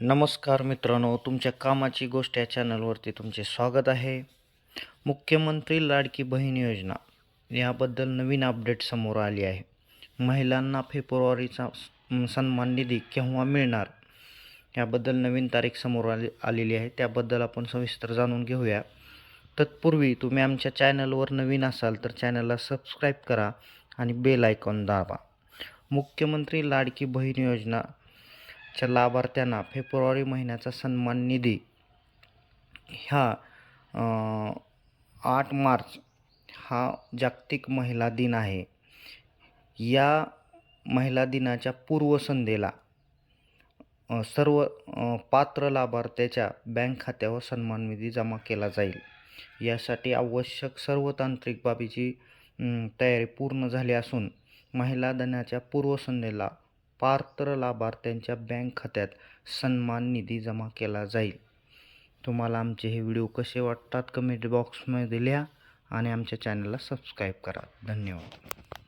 नमस्कार मित्रांनो तुमच्या कामाची गोष्ट या चॅनलवरती तुमचे स्वागत आहे. मुख्यमंत्री लाडकी बहीण योजना याबद्दल नवीन अपडेट समोर आली आहे. महिलांना फेब्रुवारीचा स- सन्मान निधी केव्हा मिळणार? याबद्दल नवीन तारीख समोर आली आलेली आहे. त्याबद्दल आपण सविस्तर जाणून घेऊया. तत्पूर्वी तुम्ही आमच्या चॅनलवर नवीन असाल तर चॅनलला सबस्क्राईब करा आणि बेल आयकॉन दाबा. मुख्यमंत्री लाडकी बहीण योजना च्या लाभार्थ्यांना फेब्रुवारी महिन्याचा सन्मान निधी. ह्या आठ मार्च हा जागतिक महिला दिन आहे. या महिला दिनाच्या पूर्वसंध्येला सर्व पात्र लाभार्थ्याच्या बँक खात्यावर सन्मान निधी जमा केला जाईल. यासाठी आवश्यक सर्व तांत्रिक बाबीची तयारी पूर्ण झाली असून महिला दिनाच्या पूर्वसंध्येला पात्र लाभार्थ्यांच्या बँक खात्यात सन्मान निधी जमा केला जाईल. तुम्हाला आमचे हे व्हिडिओ कसे वाटतात कमेंट बॉक्समध्ये लिहा आणि आमच्या चॅनलला सबस्क्राईब करा. धन्यवाद.